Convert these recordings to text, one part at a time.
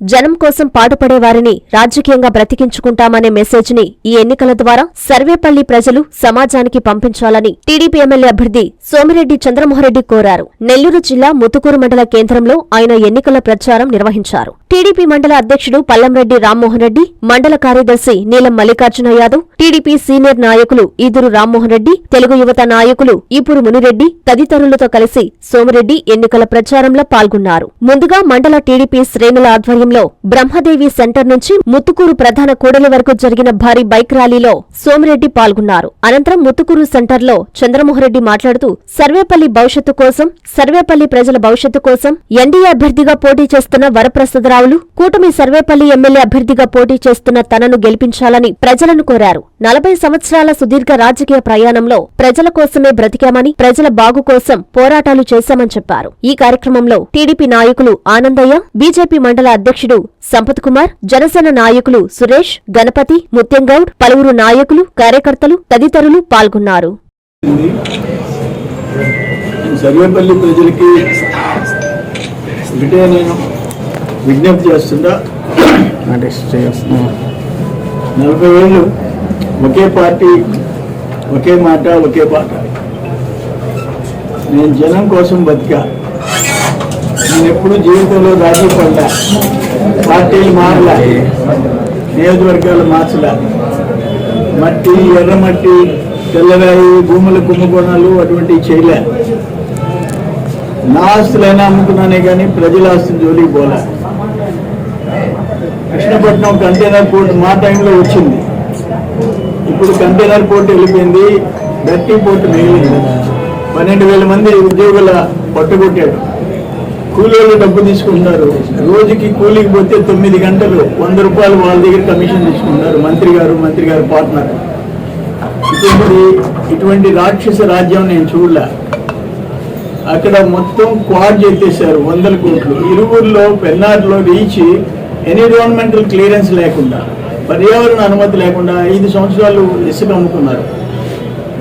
జనం కోసం పాటుపడే వారిని రాజకీయంగా బ్రతికించుకుంటామనే మెసేజ్ని ఈ ఎన్నికల ద్వారా సర్వేపల్లి ప్రజలు సమాజానికి పంపించాలని టీడీపీ ఎమ్మెల్యే అభ్యర్థి సోమిరెడ్డి చంద్రమోహన్రెడ్డి కోరారు. నెల్లూరు జిల్లా ముతుకూరు మండల కేంద్రంలో ఆయన ఎన్నికల ప్రచారం నిర్వహించారు. టీడీపీ మండల అధ్యక్షుడు పల్లంరెడ్డి రామ్మోహన్ రెడ్డి మండల కార్యదర్శి నీలం మల్లికార్జున యాదవ్ టీడీపీ సీనియర్ నాయకులు ఈదురు రామ్మోహన్ రెడ్డి తెలుగు యువత నాయకులు ఈపురు మునిరెడ్డి తదితరులతో కలిసి సోమిరెడ్డి ఎన్నికల ప్రచారంలో పాల్గొన్నారు. ముందుగా మండల టీడీపీ శ్రేణుల ఆధ్వర్యం ఆధ్వర్యంలో బ్రహ్మదేవి సెంటర్ నుంచి ముత్తుకూరు ప్రధాన కూడలి వరకు జరిగిన భారీ బైక్ ర్యాలీలో సోమిరెడ్డి పాల్గొన్నారు. అనంతరం ముత్తుకూరు సెంటర్లో చంద్రమోహన్రెడ్డి మాట్లాడుతూ సర్వేపల్లి భవిష్యత్తు కోసం సర్వేపల్లి ప్రజల భవిష్యత్తు కోసం ఎన్డీఏ అభ్యర్థిగా పోటీ చేస్తున్న వరప్రసాదరావులు కూటమి సర్వేపల్లి ఎమ్మెల్యే అభ్యర్థిగా పోటీ చేస్తున్న తనను గెలిపించాలని ప్రజలను కోరారు. నలభై సంవత్సరాల సుదీర్ఘ రాజకీయ ప్రయాణంలో ప్రజల కోసమే బ్రతికామని ప్రజల బాగు కోసం పోరాటాలు చేశామని చెప్పారు. ఈ కార్యక్రమంలో టీడీపీ నాయకులు ఆనందయ్య బీజేపీ మండల అధ్యక్షుడు సంపత్ కుమార్ జనసేన నాయకులు సురేష్ గణపతి ముత్యంగౌడ్ పలువురు నాయకులు కార్యకర్తలు తదితరులు పాల్గొన్నారు. విజ్ఞప్తి చేస్తుందా నలభై ఏళ్ళు ఒకే పార్టీ ఒకే మాట ఒకే పాట నేను జనం కోసం బతికా. నేను ఎప్పుడు జీవితంలో రాజీ పడ్డా. పార్టీలు మారలా. నియోజకవర్గాలు మార్చలా. మట్టి ఎర్రమట్టి తెల్లరాయి భూముల కుంభకోణాలు అటువంటివి చేయలే. నా ఆస్తులైనా అమ్ముకున్నానే కానీ ప్రజల ఆస్తులు జోలికి పోలే. కృష్ణపట్నం కంటైనర్ పోర్ట్ మా టైంలో వచ్చింది. ఇప్పుడు కంటైనర్ పోర్ట్ వెళ్ళిపోయింది గట్టి పోర్ట్ మిగిలింది పన్నెండు వేల మంది ఉద్యోగుల పట్టుకొట్టాడు కూలీలు డబ్బు తీసుకుంటారు రోజుకి కూలీకి పోతే తొమ్మిది గంటలు వంద రూపాయలు వాళ్ళ దగ్గర కమిషన్ తీసుకుంటున్నారు మంత్రి గారు మంత్రి గారు పార్ట్నర్. ఇటువంటి ఇటువంటి రాక్షస రాజ్యం నేను చూడలే. అక్కడ మొత్తం క్వాడ్ చేసేసారు వందల కోట్లు. ఇరువురులో పెన్నార్లో రీచ్ ఎన్విరాన్మెంటల్ క్లియరెన్స్ లేకుండా. పర్యావరణ అనుమతి లేకుండా ఐదు సంవత్సరాలు ఇసుక అమ్ముకున్నారు.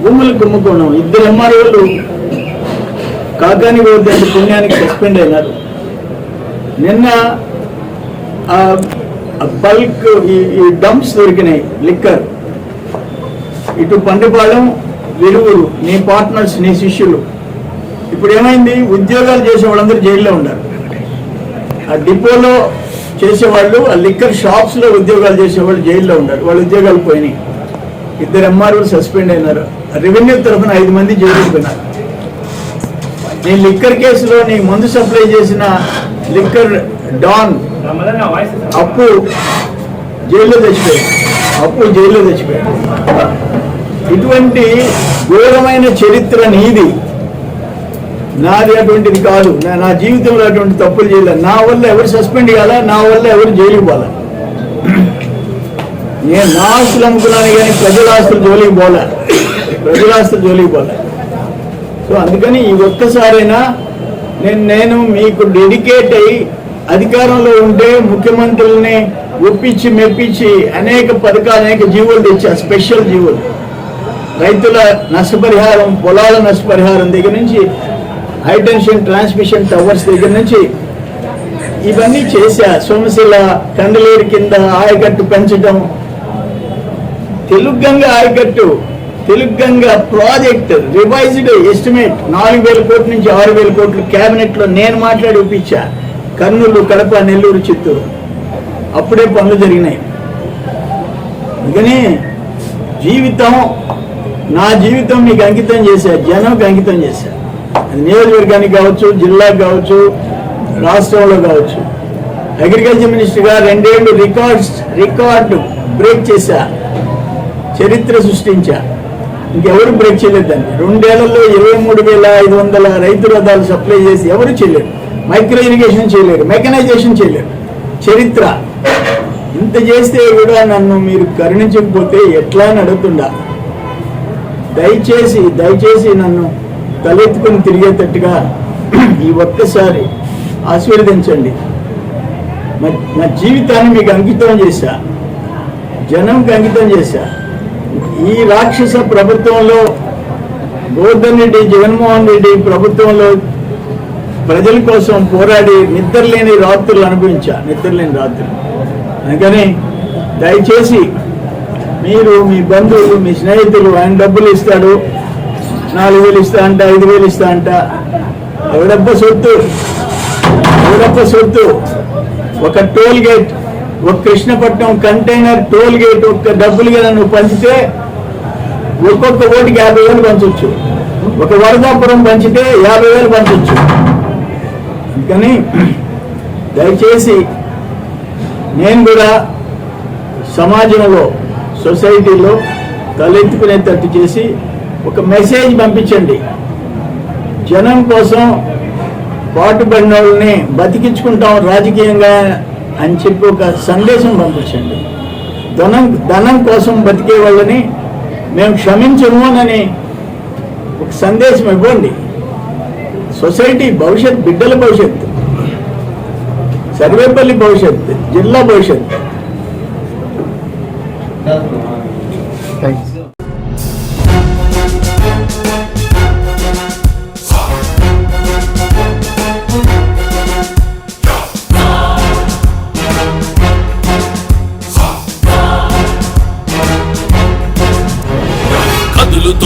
భూములు కుమ్ముకోవడం ఇద్దరు ఎంఆర్ఓలు కాకాని పోతే పుణ్యానికి సస్పెండ్ అయినారు. నిన్న బల్క్ ఈ డంప్స్ దొరికినాయి. లిక్కర్ ఇటు పండిపాలెం వెలుగురు నీ పార్ట్నర్స్ నీ శిష్యులు. ఇప్పుడు ఏమైంది? ఉద్యోగాలు చేసే వాళ్ళందరూ జైల్లో ఉన్నారు. ఆ డిపోలో చేసేవాళ్ళు ఆ లిక్కర్ షాప్స్లో ఉద్యోగాలు చేసేవాళ్ళు జైల్లో ఉన్నారు. వాళ్ళ ఉద్యోగాలు పోయినాయి. ఇద్దరు ఎంఆర్ఓలు సస్పెండ్ అయినారు. రెవెన్యూ తరఫున ఐదు మంది జైలుకి పోయినారు. లిక్కర్ కేసులో నీ మందు సప్లై చేసిన లిక్కర్ డాన్ అప్పు జైల్లో చచ్చిపోయాడు అప్పు జైల్లో చచ్చిపోయాడు ఇటువంటి ఘోరమైన చరిత్ర నీది నాది అటువంటిది కాదు. నా నా జీవితంలో అటువంటి తప్పులు చేయలేదు. నా వల్ల ఎవరు సస్పెండ్ కాలా నా వల్ల ఎవరు జైలుకి పోలా నేను నా ఆస్తులు అనుకున్నాను కానీ ప్రజల ఆస్తులు జోలికి పోలే ప్రజల ఆస్తులు జోలికి పోలే సో అందుకని ఈ ఒక్కసారైనా నేను నేను మీకు డెడికేట్ అయ్యి అధికారంలో ఉంటే ముఖ్యమంత్రుల్ని ఒప్పించి మెప్పించి అనేక పథకాలు అనేక జీవులు తెచ్చా. స్పెషల్ జీవులు. రైతుల నష్టపరిహారం పొలాల నష్టపరిహారం దగ్గర నుంచి హైటెన్షన్ ట్రాన్స్మిషన్ టవర్స్ దగ్గర నుంచి ఇవన్నీ చేశా. సోమశిల కండలేరు కింద ఆయకట్టు పెంచడం తెలుగంగ ఆయకట్టు తెలుగంగ ప్రాజెక్ట్ రివైజ్డ్ ఎస్టిమేట్. నాలుగు వేల కోట్ల నుంచి ఆరు వేల కోట్లు క్యాబినెట్లో నేను మాట్లాడి ఒప్పించా. కర్నూలు కడప నెల్లూరు చిత్తూరు. అప్పుడే పనులు జరిగినాయి. అందుకని జీవితం నా జీవితం మీకు అంకితం చేశా. జనంకి అంకితం చేశా. అది నియోజకవర్గానికి కావచ్చు జిల్లాకు కావచ్చు రాష్ట్రంలో కావచ్చు. అగ్రికల్చర్ మినిస్టర్గా రెండేళ్ళు రికార్డ్స్ రికార్డు బ్రేక్ చేశా. చరిత్ర సృష్టించా. ఇంకెవరు బ్రేక్ చేయలేదు దాన్ని. రెండేళ్ళలో ఇరవై మూడు వేల ఐదు వందల రైతు రథాలు సప్లై చేసి ఎవరు చేయలేరు. మైక్రో ఇరిగేషన్ చేయలేరు మెకనైజేషన్ చేయలేరు. చరిత్ర. ఇంత చేస్తే కూడా నన్ను మీరు కరుణించకపోతే ఎట్లా అని అడుగుతుండా దయచేసి దయచేసి నన్ను తలెత్తుకుని తిరిగేటట్టుగా ఈ ఒక్కసారి ఆశీర్వదించండి. మా నా జీవితాన్ని మీకు అంకితం చేశా. జనంకి అంకితం చేశా. ఈ రాక్షస ప్రభుత్వంలో గోవర్ధన్ రెడ్డి జగన్మోహన్ రెడ్డి ప్రభుత్వంలో ప్రజల కోసం పోరాడి నిద్రలేని రాత్రులు అనుభవించా. నిద్రలేని రాత్రులు. అందుకని దయచేసి మీరు మీ బంధువులు మీ స్నేహితులు ఆయన డబ్బులు ఇస్తాడు. నాలుగు వేలు ఇస్తా అంట ఐదు వేలు ఇస్తా అంట. ఎవడప్ప సొత్తు? ఎవడప్ప సొత్తు? ఒక టోల్ గేట్ ఒక కృష్ణపట్నం కంటైనర్ టోల్ గేట్ ఒక్క డబ్బులు కదా నువ్వు పంచితే ఒక్కొక్క ఓటుకి యాభై వేలు పంచవచ్చు ఒక వరదాపురం పంచితే యాభై వేలు పంచొచ్చు. అందుకని దయచేసి నేను కూడా సమాజంలో సొసైటీలో తలెత్తుకునేటట్టు చేసి ఒక మెసేజ్ పంపించండి. జనం కోసం పాటుపడిన వాళ్ళని బతికించుకుంటాం రాజకీయంగా అని చెప్పి ఒక సందేశం పంపించండి. ధనం ధనం కోసం బతికే వాళ్ళని మేము క్షమించము అని ఒక సందేశం ఇవ్వండి. సొసైటీ భవిష్యత్ బిడ్డల భవిష్యత్తు సర్వేపల్లి భవిష్యత్తు జిల్లా భవిష్యత్తు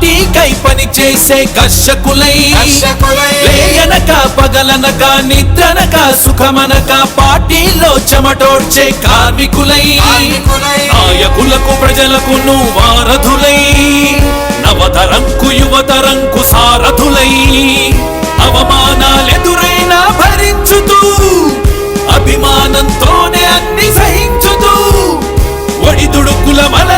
పార్టీకై పని చేసే కర్షకులై. లేయనక పగలనక నిద్రనక సుఖమనక పార్టీలో చెమటోడ్చే కార్మికులై. నాయకులకు ప్రజలకు వారధులై నవతరంకు యువతరంకు సారథులై అవమానాలెదురైనా భరించుతూ అభిమానంతోనే అన్ని సహించుతూ ఒడిదుడుకుల వలలన్నీ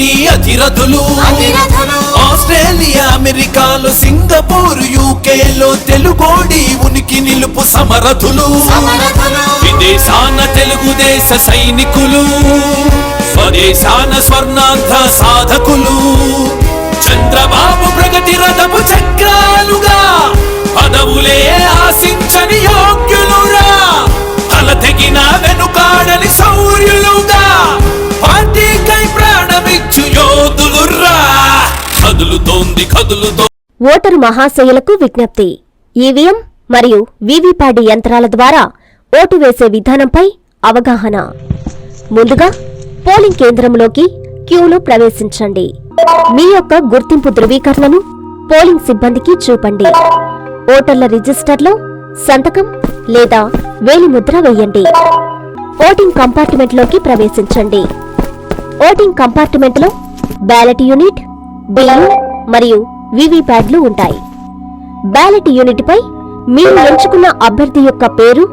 ఉన్నారీ అధిరథులు ఆస్ట్రేలియా అమెరికాలో సింగపూర్ యూకేలో తెలుగోడి ఉనికి నిలుపు సమరథులు. విదేశాన తెలుగుదేశ సైనికులు. స్వదేశాన స్వర్ణార్థ సాధకులు. చంద్రబాబు ప్రగతి రథపు చక్రాలుగా పదవులే ఆశించని యోగ్యులురా. తల తెగిన వెనుకాడని శౌర్యులుగా పార్టీకై ప్రాణమిచ్చు కదులుతోంది కదులుతో ఓటరు మహాశయులకు విజ్ఞప్తి. ఈవీఎం మరియు వీవీప్యాడ్ యంత్రాల ద్వారా ఓటు వేసే విధానంపై అవగాహన. ముందుగా పోలింగ్ కేంద్రంలోకి క్యూలో ప్రవేశించండి. మీ యొక్క గుర్తింపు ధృవీకరణను పోలింగ్ సిబ్బందికి చూపండి. ఓటర్ల రిజిస్టర్లో సంతకం లేదా వేలిముద్ర వేయండి. ఓటింగ్ కంపార్ట్మెంట్లోకి ప్రవేశించండి. ఓటింగ్ కంపార్ట్మెంట్లో బ్యాలెట్ యూనిట్ బిల్లు మరియు వివిప్యాడ్లు ఉంటాయి. బ్యాలెట్ యూనిట్పై మీరు ఎంచుకున్న అభ్యర్థి యొక్క పేరు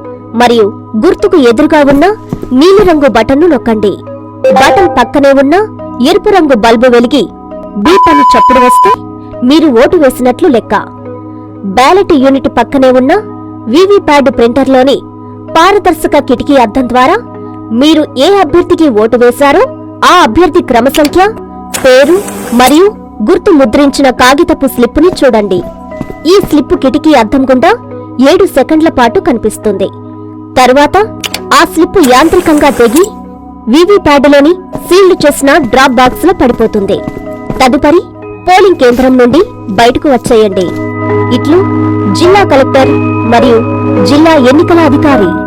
మరియు గుర్తుకు ఎదురుగా ఉన్న నీలిరంగు బటన్ను నొక్కండి. బటన్ పక్కనే ఉన్న ఎరుపు రంగు బల్బు వెలిగి బీప్ అని చప్పుడు వస్తే మీరు ఓటు వేసినట్లు లెక్క. బ్యాలెట్ యూనిట్ పక్కనే ఉన్న వివిప్యాడ్ ప్రింటర్లోని పారదర్శక కిటికీ అద్దం ద్వారా మీరు ఏ అభ్యర్థికి ఓటు వేశారో ఆ అభ్యర్థి క్రమ సంఖ్య పేరు మరియు గుర్తు ముద్రించిన కాగితపు స్లిప్పుని చూడండి. ఈ స్లిప్పు కిటికీ అద్దం గుండా ఏడు సెకండ్ల పాటు కనిపిస్తుంది. తరువాత ఆ స్లిప్పు యాంత్రికంగా తెగి వివిప్యాడ్లోని సీల్డ్ చేసిన డ్రాప్ బాక్స్లో పడిపోతుంది. తదుపరి పోలింగ్ కేంద్రం నుండి బయటకు వచ్చేయండి. ఇట్లు జిల్లా కలెక్టర్ మరియు జిల్లా ఎన్నికల అధికారి